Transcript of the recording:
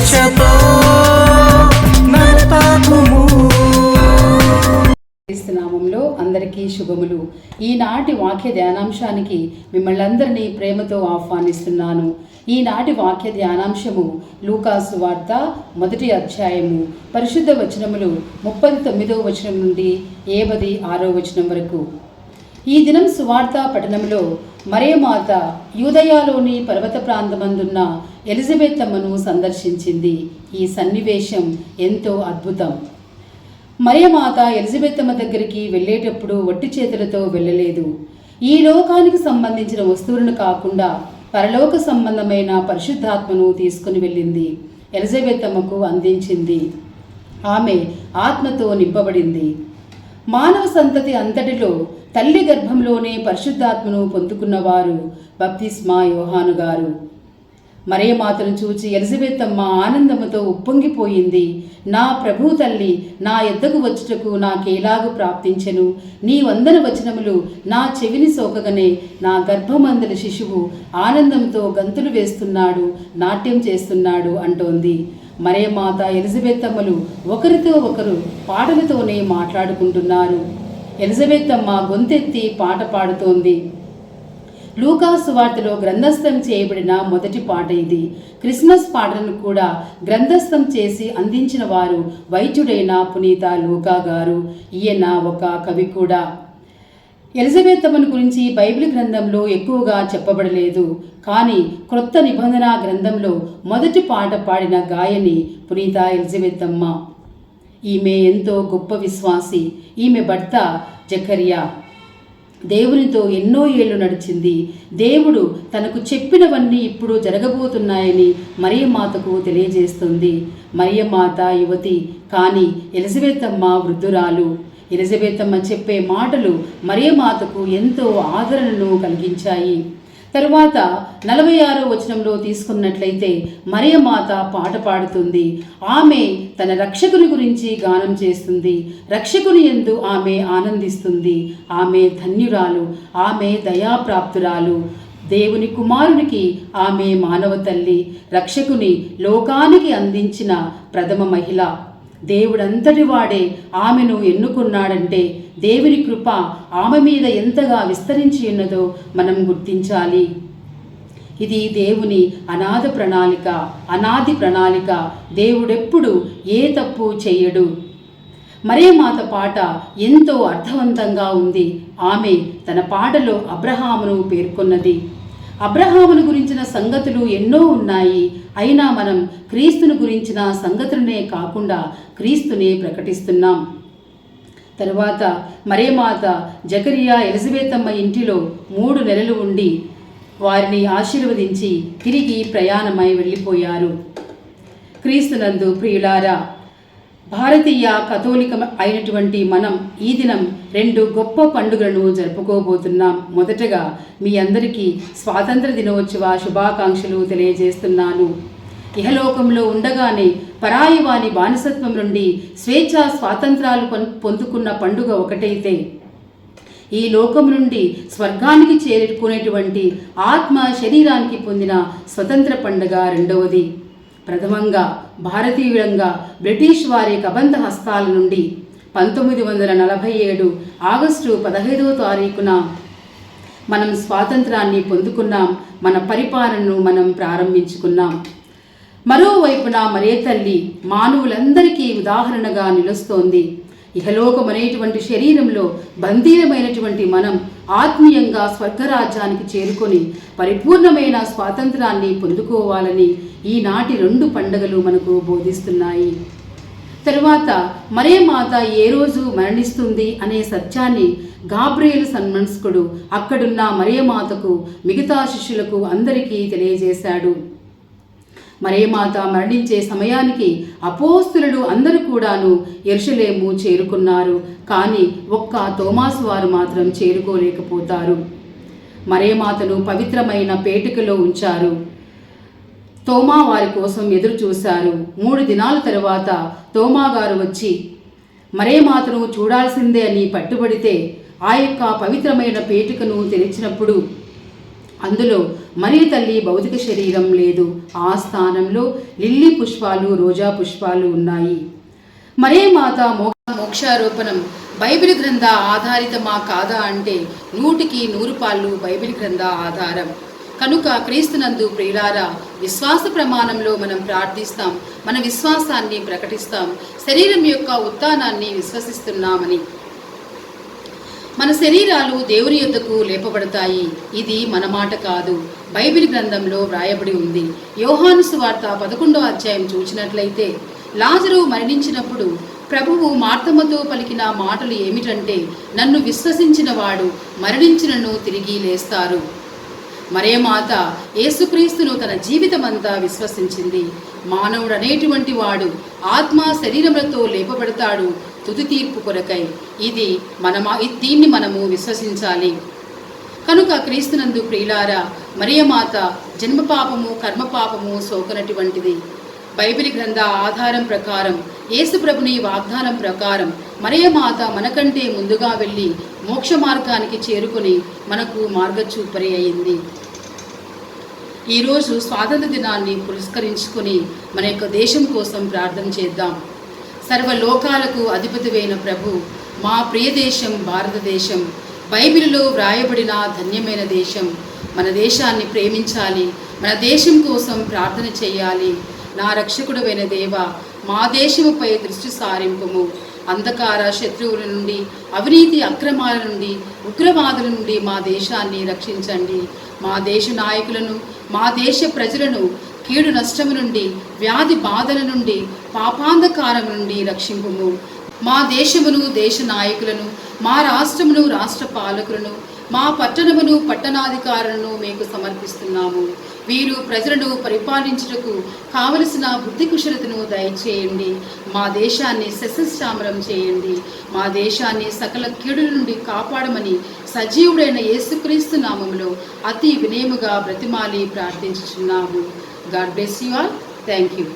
స్వేచ్ఛతో నామంలో అందరికీ శుభములు. ఈనాటి వాక్య ధ్యానాంశానికి మిమ్మల్ని అందరినీ ప్రేమతో ఆహ్వానిస్తున్నాను. ఈనాటి వాక్య ధ్యానాంశము లూకాసు వార్త మొదటి అధ్యాయము పరిశుద్ధ వచనములు ముప్పై తొమ్మిదవ వచనం నుండి ఏబది ఆరో వచనం వరకు. ఈ దినం సువార్త పట్టణంలో మరేమాత యూదయాలోని పర్వత ప్రాంతమందున్న ఎలిజబెత్ అమ్మను సందర్శించింది. ఈ సన్నివేశం ఎంతో అద్భుతం. మరియమాత ఎలిజబెత్తమ్మ దగ్గరికి వెళ్ళేటప్పుడు వట్టి చేతులతో వెళ్ళలేదు. ఈ లోకానికి సంబంధించిన వస్తువులను కాకుండా పరలోక సంబంధమైన పరిశుద్ధాత్మను తీసుకుని వెళ్ళింది. ఎలిజబెత్తమ్మకు అందించింది. ఆమె ఆత్మతో నింపబడింది. మానవ సంతతి అంతటిలో తల్లి గర్భంలోనే పరిశుద్ధాత్మను పొందుకున్నవారు బప్తిస్మా యోహాను గారు. మరియమాతను చూచి ఎలిజబెత్ అమ్మ ఆనందముతో ఉప్పొంగిపోయింది. నా ప్రభు తల్లి నా ఎద్దకు వచ్చుటకు నాకేలాగు ప్రాప్తించెను? నీ వందన వచనములు నా చెవిని సోకగనే. నా గర్భమందల శిశువు ఆనందంతో గంతులు వేస్తున్నాడు నాట్యం చేస్తున్నాడు అంటోంది. మరియమాత ఎలిజబెత్ అమ్మలు ఒకరితో ఒకరు పాటలతోనే మాట్లాడుకుంటున్నారు. ఎలిజబెత్ అమ్మ గొంతెత్తి పాట పాడుతోంది. లూకాసు వార్తలో గ్రంథస్థం చేయబడిన మొదటి పాట ఇది. క్రిస్మస్ పాటలను కూడా గ్రంథస్థం చేసి అందించిన వారు వైద్యుడైన పునీత లూకా గారు. ఈయన ఒక కవి కూడా. ఎలిజబెత్ అమ్మను గురించి బైబిల్ గ్రంథంలో ఎక్కువగా చెప్పబడలేదు. కానీ క్రొత్త నిబంధన గ్రంథంలో మొదటి పాట పాడిన గాయని పునీత ఎలిజబెత్ అమ్మ ఈమె ఎంతో గొప్ప విశ్వాసి. ఈమె భర్త జకరియా. దేవునితో ఎన్నో ఏళ్ళు నడిచింది. దేవుడు తనకు చెప్పినవన్నీ ఇప్పుడు జరగబోతున్నాయని మరియమాతకు తెలియజేస్తుంది. మరియమాత యువతి కానీ ఎలిజబెత్ అమ్మ వృద్ధురాలు. ఎలిజబెత్ చెప్పే మాటలు మరియమాతకు ఎంతో ఆదరణను కలిగించాయి. తరువాత నలభై ఆరో వచనంలో తీసుకున్నట్లయితే మరియమాత పాట పాడుతుంది. ఆమె తన రక్షకుని గురించి గానం చేస్తుంది. రక్షకుని ఎందు ఆమె ఆనందిస్తుంది. ఆమె ధన్యురాలు ఆమె దయాప్రాప్తురాలు. దేవుని కుమారునికి ఆమె మానవ తల్లి రక్షకుని లోకానికి అందించిన ప్రథమ మహిళ. దేవుడంతటి వాడే ఆమెను ఎన్నుకున్నాడంటే దేవుని కృప ఆమె మీద ఎంతగా విస్తరించి ఉన్నదో మనం గుర్తించాలి. ఇది దేవుని అనాథ ప్రణాళిక అనాది ప్రణాళిక. దేవుడెప్పుడు ఏ తప్పు చెయ్యడు మాత పాట ఎంతో అర్థవంతంగా ఉంది. ఆమె తన పాటలో అబ్రహామును పేర్కొన్నది. అబ్రహామును గురించిన సంగతులు ఎన్నో ఉన్నాయి. అయినా మనం క్రీస్తును గురించిన సంగతులనే కాకుండా క్రీస్తునే ప్రకటిస్తున్నాం. తరువాత మరేమాత జకరియా ఎలిజబెతమ్మ ఇంటిలో మూడు నెలలు ఉండి వారిని ఆశీర్వదించి తిరిగి ప్రయాణమై వెళ్ళిపోయారు. క్రీస్తునందు ప్రియులారా భారతీయ కథోలిక అయినటువంటి మనం ఈ దినం రెండు గొప్ప పండుగలను జరుపుకోబోతున్నాం. మొదటగా మీ అందరికీ స్వాతంత్ర దినోత్సవ శుభాకాంక్షలు తెలియజేస్తున్నాను. ఇహలోకంలో ఉండగానే పరాయివాని బానిసత్వం నుండి స్వేచ్ఛ స్వాతంత్రాలు పొందుకున్న పండుగ ఒకటైతే ఈ లోకం నుండి స్వర్గానికి చేరుకునేటువంటి ఆత్మ శరీరానికి పొందిన స్వతంత్ర పండుగ రెండవది. ప్రథమంగా భారతీయులంగా బ్రిటిష్ వారి కబంధ హస్తాల నుండి పంతొమ్మిది వందల నలభై ఏడు ఆగస్టు పదహైదవ తారీఖున మనం స్వాతంత్రాన్ని పొందుకున్నాం మన పరిపాలనను మనం ప్రారంభించుకున్నాం. మరోవైపున మరే తల్లి మానవులందరికీ ఉదాహరణగా నిలుస్తోంది. ఇహలోకమనేటువంటి శరీరంలో బందీలమైనటువంటి మనం ఆత్మీయంగా స్వర్గరాజ్యానికి చేరుకొని పరిపూర్ణమైన స్వాతంత్రాన్ని పొందుకోవాలని ఈనాటి రెండు పండుగలు మనకు బోధిస్తున్నాయి. తరువాత మరే మాత ఏ రోజు మరణిస్తుంది అనే సత్యాన్ని గాబ్రియల్ సన్మన్స్కుడు అక్కడున్న మరే మాతకు మిగతా శిష్యులకు అందరికీ తెలియజేశాడు. మరేమాత మరణించే సమయానికి అపోస్తులు అందరూ కూడాను ఎరుషలేము చేరుకున్నారు. కానీ ఒక్క తోమాసు వారు మాత్రం చేరుకోలేకపోతారు. మరేమాతను పవిత్రమైన పేటికలో ఉంచారు. తోమా వారి కోసం ఎదురు చూశారు. మూడు దినాల తరువాత తోమా గారు వచ్చి మరేమాతను చూడాల్సిందే అని పట్టుబడితే ఆ యొక్క పవిత్రమైన పేటికను తెరిచినప్పుడు అందులో మరీ తల్లి భౌతిక శరీరం లేదు. ఆ స్థానంలో లిల్లీ పుష్పాలు రోజా పుష్పాలు ఉన్నాయి. మరే మాత మో మోక్షారోపణం బైబిల్ గ్రంథ ఆధారితమా కాదా అంటే నూటికి నూరు పాళ్ళు బైబిల్ గ్రంథ ఆధారం. కనుక క్రీస్తునందు ప్రియులారా విశ్వాస ప్రమాణంలో మనం ప్రార్థిస్తాం మన విశ్వాసాన్ని ప్రకటిస్తాం శరీరం యొక్క ఉత్థానాన్ని విశ్వసిస్తున్నామని. మన శరీరాలు దేవుని యొద్దకు లేపబడతాయి. ఇది మన మాట కాదు. బైబిల్ గ్రంథంలో వ్రాయబడి ఉంది. యోహాను సువార్త పదకొండో అధ్యాయం చూచినట్లయితే లాజరు మరణించినప్పుడు ప్రభువు మార్తమ్మతో పలికిన మాటలు ఏమిటంటే నన్ను విశ్వసించిన వాడు మరణించినను తిరిగి లేస్తారు. మరే మాత యేసుక్రీస్తును తన జీవితమంతా విశ్వసించింది. మానవుడు అనేటువంటి వాడు ఆత్మ శరీరములతో లేపబడతాడు తుది తీర్పు కొరకై. ఇది మనమా దీన్ని మనము విశ్వసించాలి. కనుక క్రీస్తునందు ప్రియులారా మరియమాత జన్మపాపము కర్మపాపము సోకనటువంటిది. బైబిల్ గ్రంథ ఆధారం ప్రకారం యేసుప్రభుని వాగ్దానం ప్రకారం మరేమాత మాత మనకంటే ముందుగా వెళ్ళి మోక్ష మార్గానికి చేరుకొని మనకు మార్గచూపరి అయింది. ఈరోజు స్వాతంత్ర దినాన్ని పురస్కరించుకొని మన యొక్క దేశం కోసం ప్రార్థన చేద్దాం. సర్వలోకాలకు అధిపతివైన ప్రభు మా ప్రియ దేశం భారతదేశం బైబిల్లో వ్రాయబడిన ధన్యమైన దేశం మన దేశాన్ని ప్రేమించాలి మన దేశం కోసం ప్రార్థన చేయాలి. నా రక్షకుడైన దేవ మా దేశముపై దృష్టి సారింపుము. అంధకార శత్రువుల నుండి అవినీతి అక్రమాల నుండి ఉగ్రవాదుల నుండి మా దేశాన్ని రక్షించండి. మా దేశ నాయకులను మా దేశ ప్రజలను కీడు నష్టము నుండి వ్యాధి బాధల నుండి పాపాంధకారం నుండి రక్షింపుము. మా దేశమును దేశ నాయకులను మా రాష్ట్రమును రాష్ట్ర పాలకులను మా పట్టణమును పట్టణాధికారులను మీకు సమర్పిస్తున్నాము. వీరు ప్రజలను పరిపాలించుటకు కావలసిన బుద్ధి కుశలతను దయచేయండి. మా దేశాన్ని శస్యశ్యామలం చేయండి. మా దేశాన్ని సకల కీడుల నుండి కాపాడమని సజీవుడైన యేసుక్రీస్తు నామములో అతి వినయముగా బ్రతిమాలి ప్రార్థించుచున్నాము. God bless you all. Thank you